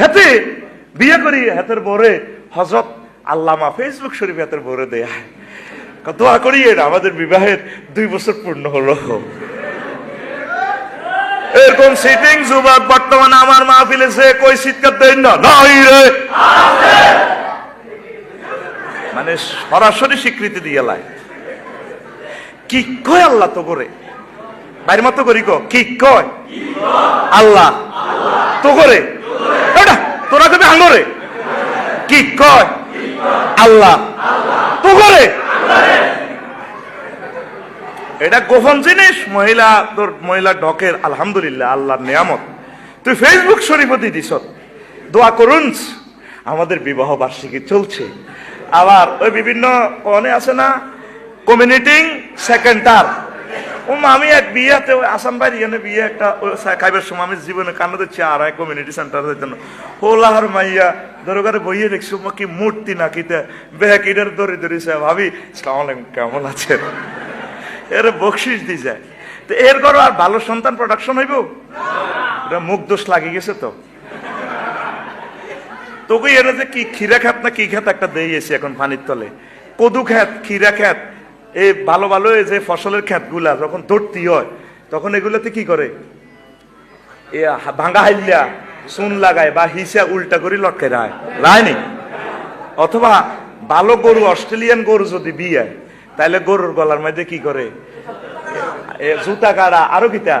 হেতে, বিয়ে করি হেতের বরে হজরত আল্লামা ফেসবুক শরীফ হেতের বরে দেয়া দোয়া করি আমাদের বিবাহের দুই বছর পূর্ণ হলো। এরকম সিটিং যুবক, বর্তমানে আমার মাহফিলে সে কই শীতকার দেন না, নাই রে। মানে সরাসরি স্বীকৃতি দিয়ে লাই। কি কয় আল্লাহ তো করে বাইর মতো করি কো কয়? আল্লাহ। তো করে তোরা কবি আঙ্গরে কি কয়? আল্লাহ। তো এটা গোপন জিনিস, মহিলা তোর মহিলা ঢকের আলহামদুলিল্লাহ, আল্লাহর নিয়ামত। তুই ফেসবুক শরীফতি দিস। দোয়া করুন। আমাদের বিবাহ বার্ষিকী চলছে। আবার ওই বিভিন্ন অনে আছে না? কমিউনিটিং সেকেন্ডার ও আমি এক বিয়েতে ওই আসাম বাড়ি এনে বিয়ে একটা খাইবার সময় আমি জীবনে কান্না দিচ্ছি আর এক কমিউনিটি সেন্টারের জন্য। হোলাহার মাইয়া দরকারে বইয়ে দেখছি কি মূর্তি নাকি বেহাক ইডার দড়ি ধরেছে ভাবি সালাম কেমন আছেন? এর বকশিস দি যায় তো এর ঘর আর ভালো সন্তান প্রোডাকশন হইব? এটা মুখ দোষ লাগি গেছে তো। তোকে এর যে কি খিরা খাত না কি খাত একটা দিয়ে এসে এখন পানির তলে। কদু খ্যাত খিরা খ্যাত এই ভালো ভালো এই যে ফসলের খ্যাতগুলা যখন ধরতি হয়, তখন এগুলোতে কি করে? ভাঙ্গা হাইল্লা, চুন লাগায় বা হিসা উল্টা করে লটকে রায় অথবা ভালো গরু, অস্ট্রেলিয়ান গরু যদি বিয়ে তাহলে গরুর গলার মধ্যে কি করে? জুতা কাড়া আরও কিতা?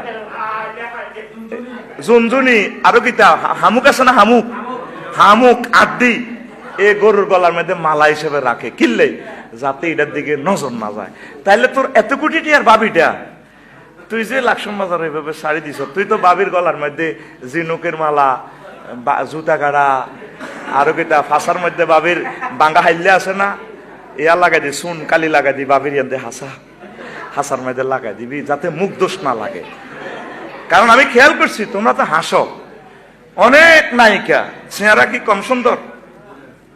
জুনজুনি আরও কিতা? হামুক আছে না হামুক? হামুক, আড্ডি। এ গরুর গলার মধ্যে মালা হিসেবে রাখে। কিনলে যাতে এটার দিকে নজর না যায়। তাইলে তোর এত কোটি আর বাবিটা, তুই যে লাকসম বাজার এভাবে শাড়ি দিছ, তুই তো বাবির গলার মধ্যে জিনুকের মালা জুতা গাড়া, আরও কিতা ফাঁসার মধ্যে বাবির বাঙ্গা হাইলে আছে না? ইয়া লাগাই দি সুন কালি লাগাই দি, বাবির ইয়াতে হাসা, হাসার মধ্যে লাগাই দিবি, যাতে মুখ দোষ না লাগে। কারণ আমি খেয়াল করছি, তোমরা তো হাসো। অনেক নায়িকা, চেহারা কি কম সুন্দর?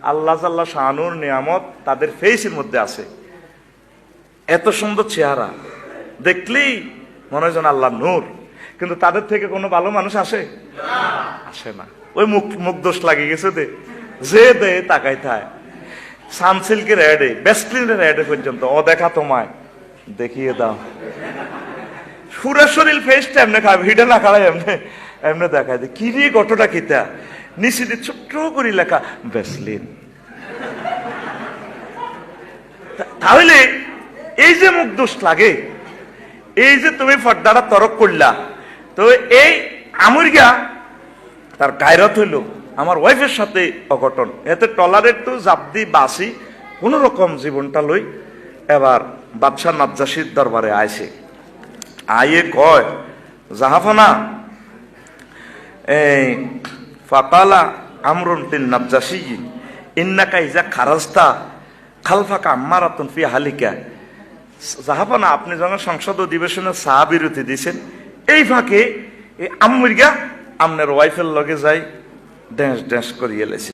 আল্লাহ জাল্লাহ শাহানুর নিয়ামত তাদের ফেসের মধ্যে আছে। এত সুন্দর চেহারা। দেখলেই মনে হয় যেন আল্লাহ নূর। কিন্তু তাদের থেকে কোনো ভালো মানুষ আসে? আসে না। ওই মুখ মুখ দোষ লাগিয়ে গেছে দে। যে দে তাকাই থায় সানসিল্কের অ্যাডে বেস্টলিনের অ্যাডে পর্যন্ত ও দেখা তোমায়। দেখিয়ে দাও। সুরা শরীর ফেসটা এমনি খাবে হিডে না খাড়াই এমনি এমনি দেখায় দে। কি রে গটটা কিতা? নিচে ছোট্ট করে লেখা তা- তাহলে এই যে মুখ দোষ লাগে, এই যে তুমি ফর্দাটা তরক করলা, তো এই আমুরগা তার গায়রত হইল আমার ওয়াইফের সাথে অঘটন। এতে টলারের তো জাবদি বাসি কোন রকম জীবনটা লই এবার বাদশাহ নাজ্জাসির দরবারে আইছে। আইয়ে কয়, জাহাফানা, এই ফাকালা আমরুন তিন নাজ্জাসি ইন্নাকা ইজা খারাজতা খালফাকা আম্মারাতুন ফি হালিকা জাহাপানা আপনি যখন সংসদ অধিবেশনে সাহা বিরতি দিয়েছেন, এই ফাঁকে এই আম্মুরগা আপনার ওয়াইফের লগে যাই ড্যান্স ড্যান্স করিয়ে লেছে।